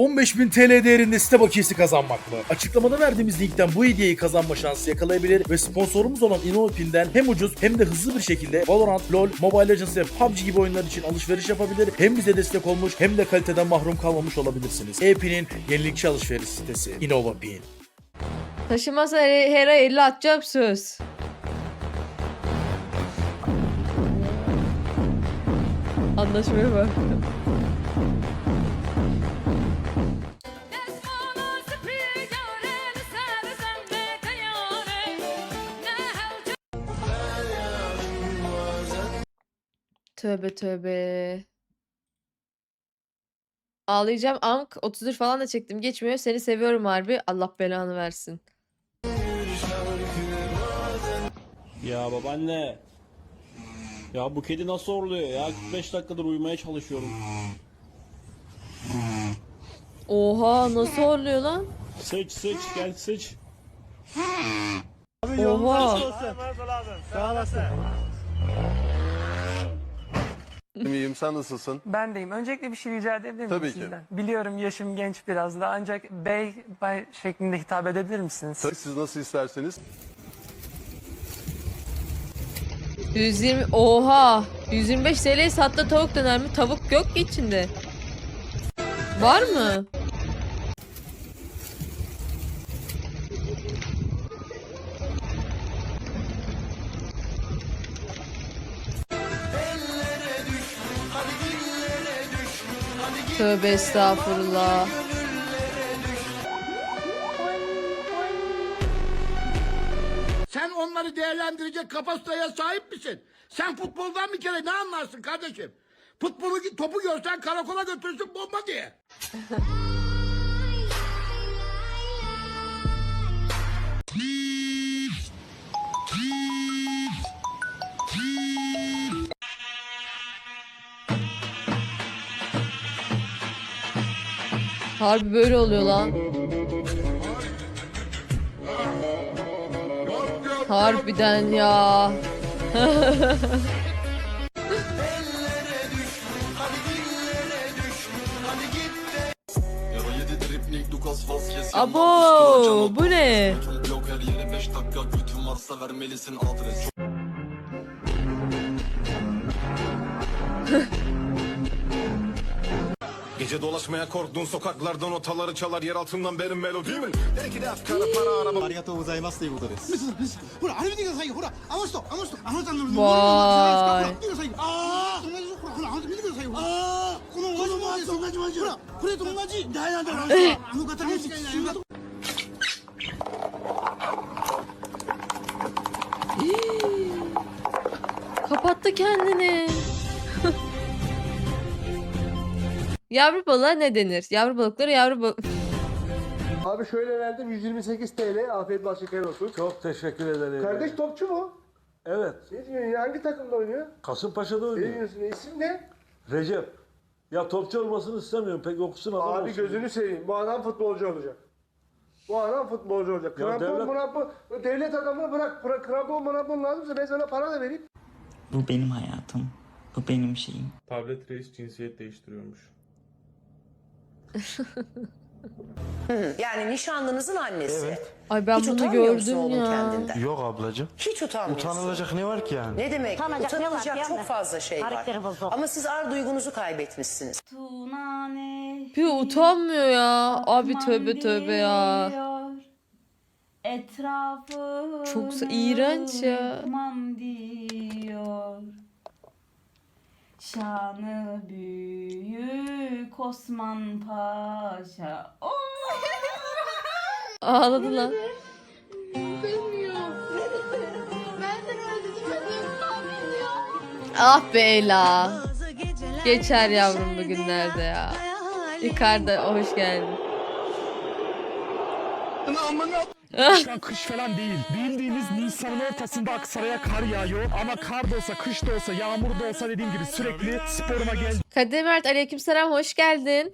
15.000 TL değerinde site bakiyesi kazanmak mı? Açıklamada verdiğimiz linkten bu hediyeyi kazanma şansı yakalayabilir ve sponsorumuz olan InnoPin'den hem ucuz hem de hızlı bir şekilde Valorant, LoL, Mobile Legends ve PUBG gibi oyunlar için alışveriş yapabilir. Hem bize destek olmuş hem de kaliteden mahrum kalmamış olabilirsiniz. E-Pin'in yenilikçi alışveriş sitesi InnovaPin. Taşımazsa her, her ay 50 atacağım söz. Anlaşmaya bak. Tövbe tövbe. Ağlayacağım. Amk 30'dur falan da çektim. Geçmiyor. Seni seviyorum harbi. Allah belanı versin. Ya babaanne. Ya bu kedi nasıl horluyor ya? 45 dakikadır uyumaya çalışıyorum. Oha nasıl oluyor lan? Sıç sıç gel sıç. Oha. İyiyim sen nasılsın? Ben deyim. Öncelikle bir şey rica edebilir miyim Tabii ki. sizden? Biliyorum yaşım genç biraz da ancak bey, bay şeklinde hitap edebilir misiniz? Tabii siz nasıl isterseniz. 120 oha 125 TL sattı tavuk döner mi? Tavuk yok ki içinde. Var mı? Tövbe estağfurullah. Sen onları değerlendirecek kapasiteye sahip misin? Sen futboldan bir kere ne anlarsın kardeşim? Futbolu topu görsen karakola götürürsün bomba diye. Harbi böyle oluyor lan. Harbiden ya. Abo bu ne? Gece dolaşmaya korktuğun sokaklardan otaları çalar yer altından benim melodimin Belki de afkarı para arama ありがとうございますということです。ほらあれ見てくださいよほらあの人あの人あの人のわーい見てくださいよああ同じほらほらあの人見てくださいよああこの同じマジ同じマジほらこれと同じ誰なんだろうあの方に違いないよ Kapattı kendini. Yavru balığa ne denir? Yavru balıkları yavru balık... Abi şöyle verdim 128 TL. Afiyet bal şeker olsun. Çok teşekkür ederim. Kardeş topçu mu? Evet. Ne diyorsun ya? Hangi takımda oynuyor? Kasımpaşa'da Ne oynuyor. diyorsun? İsim ne? Recep. Ya topçu olmasını istemiyorum. Pek okusun adam Abi olsun. gözünü seveyim. Bu adam futbolcu olacak. Bu adam futbolcu olacak. Ya Krampon, devlet- mrampon, devlet adamı bırak. Bırak krampon, mrampon lazımsa ben sana para da vereyim. Bu benim hayatım. Bu benim şeyim. Tablet reis cinsiyet değiştiriyormuş. Yani nişanlınızın annesi. Ay ben Hiç bunu utanmıyor musun gördüm oğlum ya. kendinden? Yok ablacığım. Hiç utanmıyorsun. Utanılacak ne var ki yani? Ne demek? Utanacak ne var Utanılacak çok anne? fazla şey var. Karakteri bozuk. Ama siz ar duygunuzu kaybetmişsiniz. Bir utanmıyor ya. Abi tövbe tövbe ya. Etrafı Çok sa- iğrenç ya. diyor. Şanı büyük Osman Paşa. Oh! Ağladı lan. Ah be Ela. Geçer yavrum bugünlerde ya. Icardi hoş geldin. Şu an kış falan değil. Bildiğiniz Nisan'ın ortasında Aksaray'a kar yağıyor. Ama kar da olsa, kış da olsa, yağmur da olsa dediğim gibi sürekli sporuma geldim. Kadir Mert aleykümselam hoş geldin.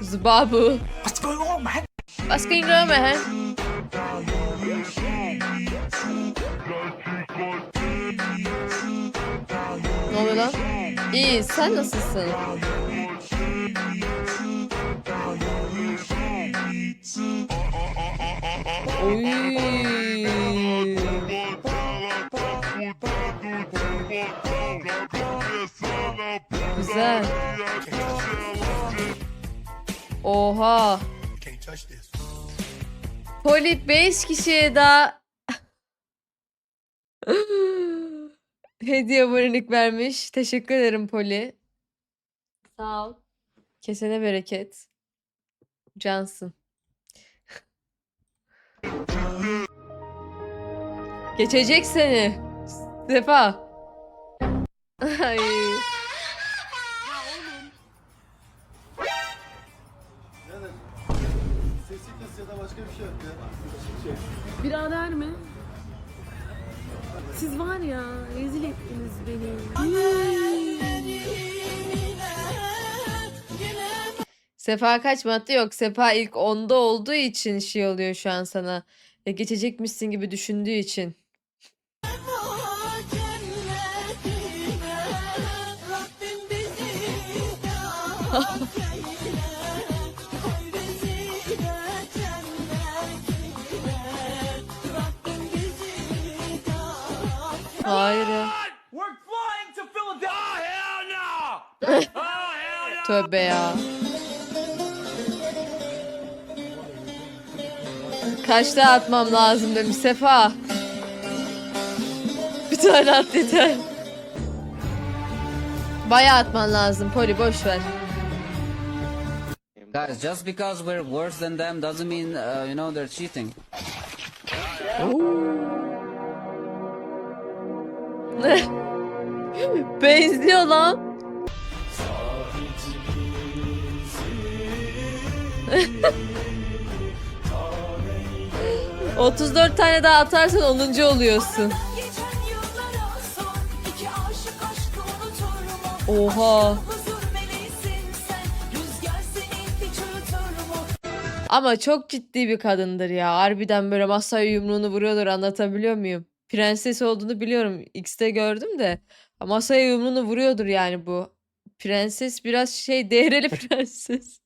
Zbabu. What's going on man? What's going on man? Ne oluyor lan? İyi sen nasılsın? Oy. Güzel. Oha. Poli 5 kişiye daha hediye abonelik vermiş. Teşekkür ederim Poli. Sağ ol. Kesene bereket. Cansın. Geçecek seni. Sefa. Ay. Sesi kız Siz var ya rezil ettiniz beni. Sefa kaç madde yok. Sefa ilk 10'da olduğu için şey oluyor şu an sana. E, geçecekmişsin gibi düşündüğü için. Hayır. ya. Tövbe ya. Kaçta atmam lazım demiş Sefa. Bir tane at yeter. Bayağı atman lazım Poli boş ver. Guys, just because we're worse than them doesn't mean, uh, you know, they're cheating. Benziyor lan. ...34 tane daha atarsan 10. oluyorsun. Oha. Ama çok ciddi bir kadındır ya. Harbiden böyle masaya yumruğunu vuruyordur anlatabiliyor muyum? Prenses olduğunu biliyorum. X'te gördüm de. Masaya yumruğunu vuruyordur yani bu. Prenses biraz şey dehreli prenses.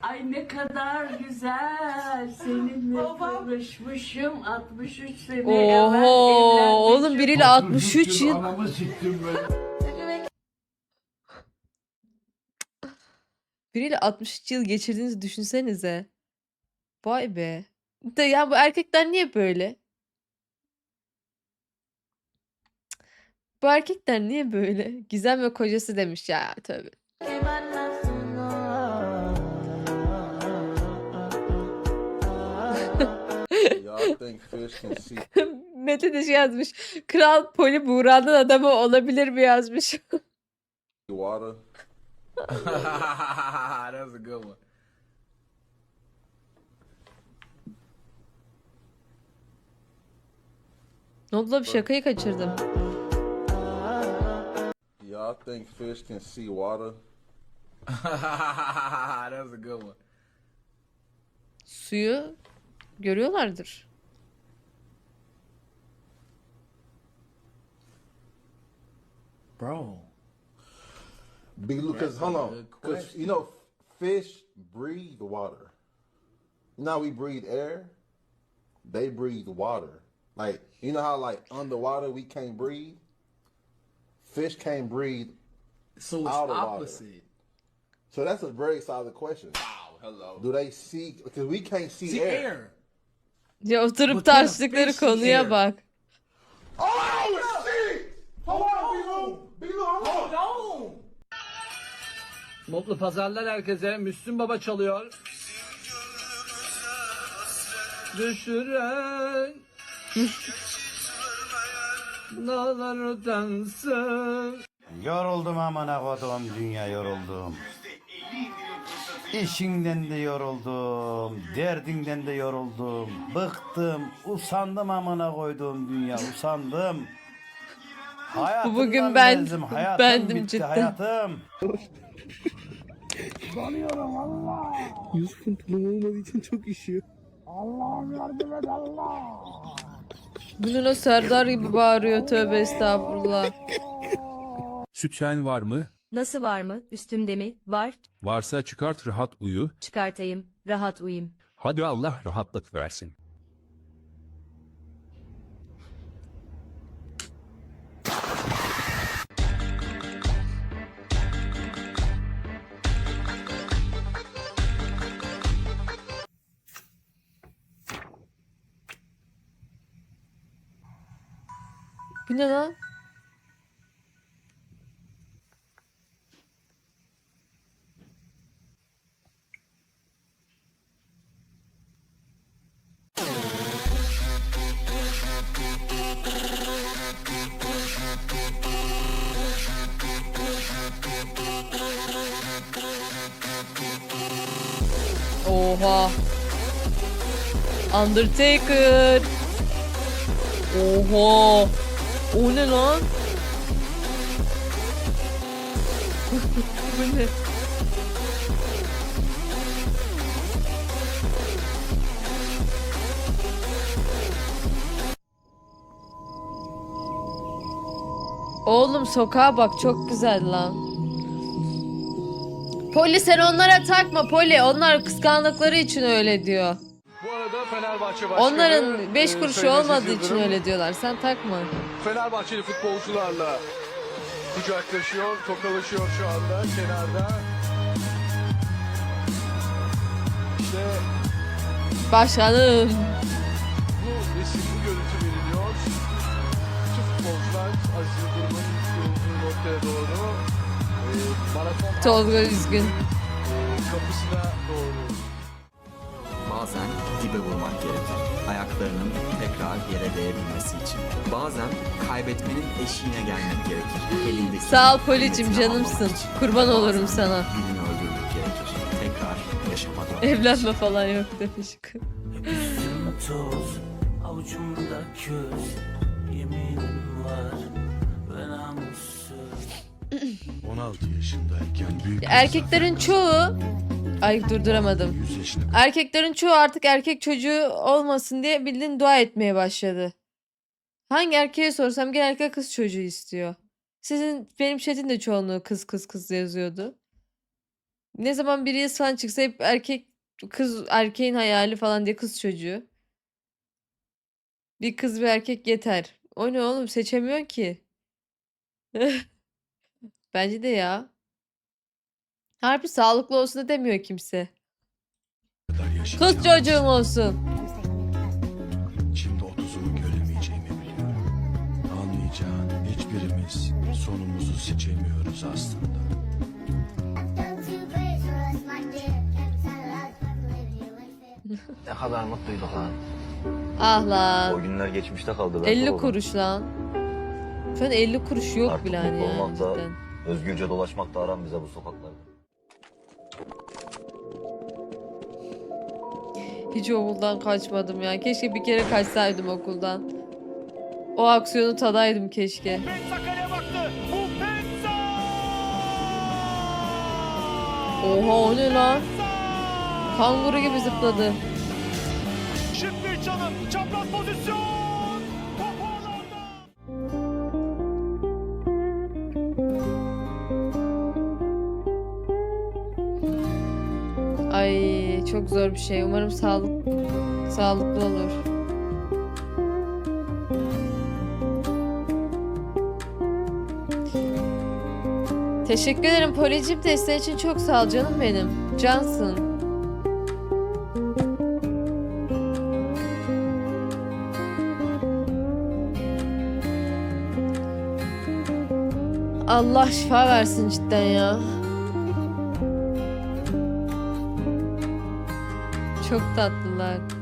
Ay ne kadar güzel seninle tanışmışım 63 sene evvel Oho oğlum evlenmişim. biriyle 63 yıl. Anamı siktim ben. Biriyle 63 yıl geçirdiğinizi düşünsenize. Vay be. De ya bu erkekler niye böyle? Bu erkekler niye böyle? Gizem ve kocası demiş ya tövbe. Mete de şey yazmış. Kral Poli Buğra'nın adamı olabilir mi yazmış. That's a good one. Ne oldu la bir şakayı kaçırdım. Y'all think fish can see water? That's a good one. Suyu görüyorlardır. Bro. Because hold on, because you know, fish breathe water. Now we breathe air, they breathe water. Like you know how like underwater we can't breathe. Fish can't breathe. So it's Out of water. opposite. So that's a very solid question. Wow, hello. Do they see? Because we can't see, See air. air. Ya oturup tartıştıkları konuya bak. Oh shit! Hold on. Bilu, hold on. Mutlu pazarlar herkese. Müslüm Baba çalıyor. Düşüren dağlar utansın. Yoruldum amına kodum dünya yoruldum. İşinden de yoruldum, derdinden de yoruldum, bıktım, usandım amına koyduğum dünya, usandım. Hayatımdan bugün ben- bezdim, hayatım bendim bitti, cidden. hayatım. Bruno Serdar gibi bağırıyor tövbe estağfurullah. Sütyen var mı? Nasıl var mı? Üstümde mi? Var. Varsa çıkart rahat uyu. Çıkartayım. Rahat uyuyayım. Hadi Allah rahatlık versin. Bu ne lan? Oha. Undertaker. Oha. O ne lan? Bu ne? Oğlum sokağa bak çok güzel lan. Poli sen onlara takma Poli. Onlar kıskandıkları için öyle diyor. Bu arada Fenerbahçe Başkanı... Onların 5 e, kuruşu olmadığı için öyle diyorlar. Sen takma. Fenerbahçeli futbolcularla kucaklaşıyor, tokalaşıyor şu anda kenarda. İşte Başkanım. bu resim, bu görüntü veriliyor. Bütün futbolcular Aziz Yıldırım'ın bulunduğu noktaya doğru e, maraton Tolga üzgün. e, kapısına doğru Bazen dibe vurmak gerekir. Ayaklarının tekrar yere değebilmesi için. Bazen kaybetmenin eşiğine gelmek gerekir. Elindeki Sağ ol Policim kıymetini canımsın. için. Kurban olurum Bazen sana. Birini öldürmek gerekir. Tekrar yaşama dönmek Evlenme falan yok demiş. toz, avucumda köz, yeminim 16 yaşındayken büyük Erkeklerin çoğu Ay durduramadım. 100 yaşına Erkeklerin çoğu artık erkek çocuğu olmasın diye bildiğin dua etmeye başladı. Hangi erkeğe sorsam genellikle kız çocuğu istiyor. Sizin benim chat'in de çoğunluğu kız kız kız yazıyordu. Ne zaman bir Reels falan çıksa hep erkek kız erkeğin hayali falan diye kız çocuğu. Bir kız bir erkek yeter. O ne oğlum seçemiyor ki. Bence de ya. Harbi sağlıklı olsun da demiyor kimse. kadar Kız çocuğum olsun. Şimdi 30'umu göremeyeceğimi biliyorum. Anlayacağın hiçbirimiz sonumuzu seçemiyoruz aslında. Ne kadar mutluyduk lan. Ah lan. günler geçmişte kaldı. 50 kuruş lan. Şu an 50 kuruş yok Artık bile hani mutlu ya olmak da- cidden. Özgürce dolaşmak da aram bize bu sokaklarda. Hiç okuldan kaçmadım ya. Keşke bir kere kaçsaydım okuldan. O aksiyonu tadaydım keşke. Oha o ne lan? Kanguru gibi zıpladı. Şimdi çalım. Çapraz pozisyon. Çok zor bir şey. Umarım sağlık sağlıklı olur. Teşekkür ederim Policim desteğin için çok sağ ol canım benim. Cansın. Allah şifa versin cidden ya. Çok tatlılar.